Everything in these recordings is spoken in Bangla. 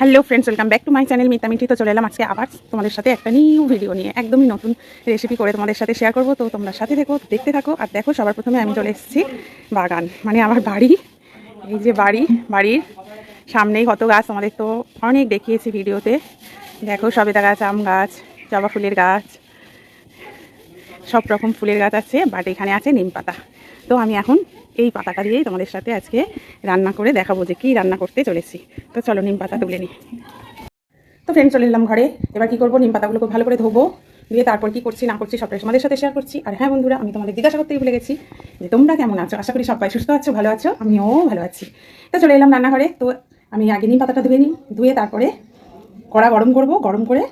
Hello friends welcome back to my channel Mita তো চলে এলাম আজকে আবার তোমাদের সাথে একটা নিউ ভিডিও নিয়ে, একদমই নতুন রেসিপি করে তোমাদের সাথে শেয়ার করব। তো তোমরা সাথে থেকো, দেখতে থাকো, আর দেখো সবার প্রথমে আমি চলে এসেছি বাগান। মানে আমার বাড়ি, এই যে বাড়ি, বাড়ির সামনেই কত গাছ, তোমাদের তো অনেক দেখিয়েছি ভিডিওতে। দেখো সবেদা গাছ, আম গাছ, জবা ফুলের গাছ, সব রকম ফুলের গাছ আছে বাট এখানে আছে নিম পাতা। তো আমি এখন এই পাতাটা দিয়েই তোমাদের সাথে আজকে রান্না করে দেখাবো যে কী রান্না করতে চলেছি। তো চলো নিম পাতা তুলে নিই। তো ফ্রেন্ড চলে এলাম ঘরে। এবার কী করব? নিম পাতাগুলোকে ভালো করে ধোবো। দিয়ে তারপর কি করছি, না করছি, সবটাই তোমাদের সাথে শেয়ার করছি। আর হ্যাঁ বন্ধুরা, আমি তোমাদের জিজ্ঞাসা করতেই ভুলে গেছি যে তোমরা কেমন আছো? আশা করি সবাই সুস্থ আছো, ভালো আছো, আমিও ভালো আছি। তো চলে এলাম রান্নাঘরে। তো আমি আগে নিম পাতাটা ধুয়ে নিই, ধুয়ে তারপরে কড়া গরম করব। গরম করে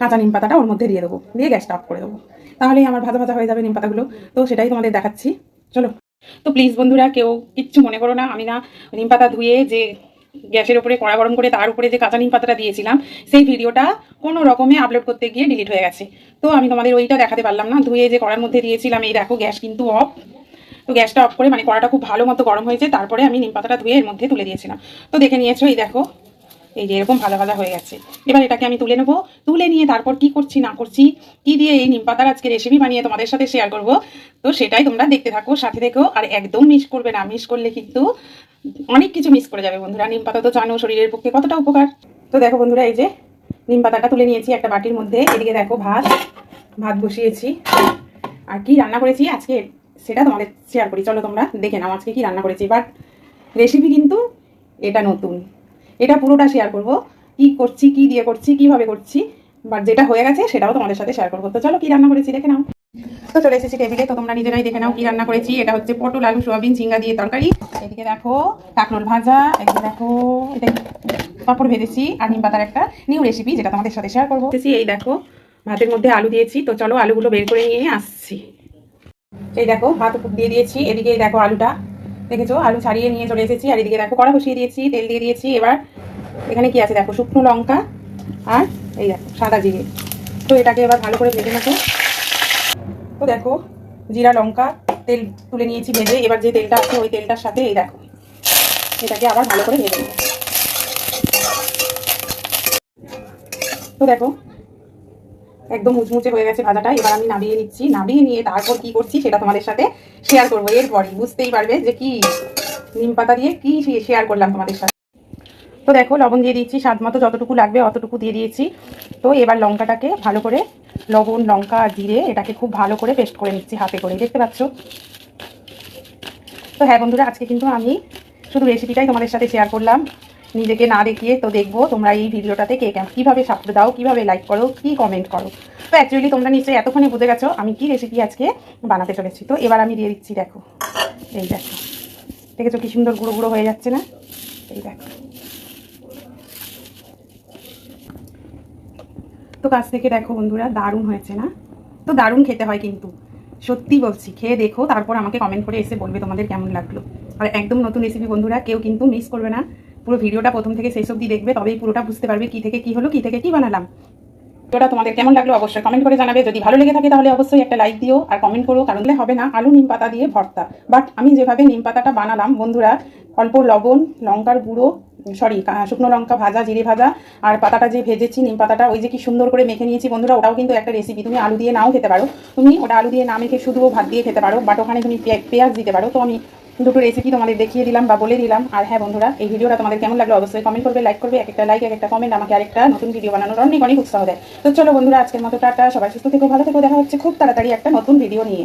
কাঁচা নিম পাতাটা ওর মধ্যে দিয়ে দেবো। দিয়ে গ্যাসটা অফ করে দেবো। তাহলেই আমার ভাজা ভাজা হয়ে যাবে নিম পাতাগুলো। তো সেটাই তোমাদের দেখাচ্ছি। চলো। তো প্লিজ বন্ধুরা, কেউ কিচ্ছু মনে করো না, আমি না নিম পাতা ধুয়ে যে গ্যাসের উপরে কড়া গরম করে তার উপরে যে কাঁচা নিম পাতাটা দিয়েছিলাম, সেই ভিডিওটা কোনো রকমে আপলোড করতে গিয়ে ডিলিট হয়ে গেছে। তো আমি তোমাদের ওইটা দেখাতে পারলাম না, ধুয়ে যে কড়ার মধ্যে দিয়েছিলাম, এই দেখো গ্যাস কিন্তু অফ তো গ্যাসটা অফ করে মানে কড়াটা খুব ভালো মতো গরম হয়েছে, তারপরে আমি নিম পাতাটা ধুয়ে এর মধ্যে তুলে দিয়েছিলাম। তো দেখে নিয়েছো, এই দেখো, এই যে এরকম ভাজা ভাজা হয়ে গেছে। এবার এটাকে আমি তুলে নেব, তুলে নিয়ে তারপর কি করছি, না করছি, কি দিয়ে এই নিম পাতার আজকে রেসিপি বানিয়ে তোমাদের সাথে শেয়ার করব তো সেটাই তোমরা দেখতে থাকো, সাথে থেকো আর একদম মিস করবে না মিস করলে কিন্তু অনেক কিছু মিস করে যাবে বন্ধুরা। নিম পাতা তো জানো শরীরের পক্ষে কতটা উপকার। তো দেখো বন্ধুরা, এই যে নিম পাতাটা তুলে নিয়েছি একটা বাটির মধ্যে। এদিকে দেখো ভাত ভাত বসিয়েছি। আর কি রান্না করেছি আজকে, সেটা তোমাদের শেয়ার করি। চলো তোমরা দেখে নাও আজকে কি রান্না করেছি। বাট রেসিপি কিন্তু এটা নতুন। এটা পুরোটা শেয়ার করব। কি করছি, কি দিয়ে করছি, কীভাবে করছি। বাট যেটা হয়ে গেছে, সেটাও তোমাদের সাথে শেয়ার করব। তো চলো কি রান্না করেছি, দেখে নাও। তো চলে এসেছি টেবিলে তো তোমরা নিজেরাই দেখে নাও কি রান্না করেছি। এটা হচ্ছে পটল, আলু, সোয়াবিন, ঝিঙ্গা দিয়ে তরকারি। এদিকে দেখো, কাঁকরোল ভাজা। এদিকে দেখো এটা পাঁপড় ভেজেছি আর নিম পাতার একটা নিউ রেসিপি যেটা তোমাদের সাথে শেয়ার করব। এই দেখো, ভাতের মধ্যে আলু দিয়েছি। তো চলো আলুগুলো বের করে নিয়ে আসছি। এই দেখো, ভাত দিয়ে দিয়েছি। এদিকে দেখো আলুটা। দেখেছ? আলু ছাড়িয়ে নিয়ে চলে এসেছি। আর এদিকে দেখো, কড়া বসিয়ে দিয়েছি, তেল দিয়ে দিয়েছি। এবার এখানে কি আছে? দেখো, শুকনো লঙ্কা আর এই দেখো, সাদা জিরে। তো এটাকে এবার ভালো করে ভেজে নেব। তো দেখো, জিরা লঙ্কা, তেল তুলে নিয়েছি ভেজে, এবার যে তেলটা আছে ওই তেলটার সাথে এই দেখো, এটাকে আবার ভালো করে ভেজে নেব। তো দেখো, একদম মুচমুচে হয়ে গেছে ভাজাটা, এবার আমি নামিয়ে নিচ্ছি। নামিয়ে নিয়ে তারপর কি করছি সেটা তোমাদের সাথে শেয়ার করব। এরপরই বুঝতেই পারবে যে কি নিম পাতা দিয়ে কি শেয়ার করলাম তোমাদের সাথে। তো দেখো, লবণ দিয়ে দিচ্ছি, স্বাদ মতো যতটুকু লাগবে অতটুকু দিয়ে দিয়েছি। তো এবার লঙ্কাটাকে ভালো করে লবণ, লঙ্কা আর জিরে এটাকে খুব ভালো করে পেস্ট করে নিচ্ছি হাতে করে, দেখতে পাচ্ছ? তো হ্যাঁ বন্ধুরা, আজকে কিন্তু আমি শুধু রেসিপিটাই তোমাদের সাথে শেয়ার করলাম। নিজেকে না দেখিয়ে তো দেখব তোমরা এই ভিডিওটাতে কে কেমন কীভাবে সাপোর্ট দাও, কীভাবে লাইক করো, কী কমেন্ট করো। তো অ্যাকচুয়ালি তোমরা নিশ্চয়ই এতক্ষণে বুঝে গেছো আমি কি রেসিপি আজকে বানাতে চলেছি। তো এবার আমি দিয়ে দিচ্ছি, দেখো। এই দেখো। দেখেছ কি সুন্দর গুঁড়ো গুঁড়ো হয়ে যাচ্ছে না? এই দেখো। কাছ থেকে দেখো বন্ধুরা, দারুণ হয়েছে না? তো দারুণ খেতে হয় কিন্তু। সত্যি বলছি, খেয়ে দেখো, তারপর আমাকে কমেন্ট করে এসে বলবে তোমাদের কেমন লাগল। আর একদম নতুন রেসিপি বন্ধুরা, কেউ কিন্তু মিস করবে না। পুরো ভিডিওটা প্রথম থেকে শেষ অবধি দেখবে, তবেই পুরোটা বুঝতে পারবে কি থেকে কি হলো, কি থেকে কি বানালাম। ভিডিওটা তোমাদের কেমন লাগল অবশ্যই কমেন্ট করে জানাবে। যদি ভালো লেগে থাকে তাহলে অবশ্যই একটা লাইক দিও আর কমেন্ট করো, কারণ হবে না আলু নিম পাতা দিয়ে ভর্তা। বাট আমি যেভাবে নিম পাতাটা বানালাম বন্ধুরা, অল্প লবণ, লঙ্কার গুঁড়ো সরি শুকনো লঙ্কা ভাজা, জিরে ভাজা, আর পাতাটা যে ভেজেছি, নিম পাতাটা, ওই যে কি সুন্দর করে মেখে নিয়েছি, বন্ধুরা, ওটাও কিন্তু একটা রেসিপি তুমি আলু দিয়ে নাও খেতে পারো। তুমি ওটা আলু দিয়ে না মেখে শুধুও ভাত দিয়ে খেতে পারো বাট ওখানে তুমি পেঁয়াজ দিতে পারো। তো আমি দুটো রেসিপি তোমাদের দেখিয়ে দিলাম বা বলে দিলাম। আর হ্যাঁ বন্ধুরা, এই ভিডিওটা তোমাদের কেমন লাগল অবশ্যই কমেন্ট করবে লাইক করবে, এক একটা লাইক এক একটা কমেন্ট আমাকে আরেকটা নতুন ভিডিও বানানোর অনেক অনেক উৎসাহ দেয়। তো চলো বন্ধুরা, আজকের মতো টাটা, সবাই সুস্থ থেকো, ভালো থেকো, দেখা হচ্ছে খুব তাড়াতাড়ি একটা নতুন ভিডিও নিয়ে।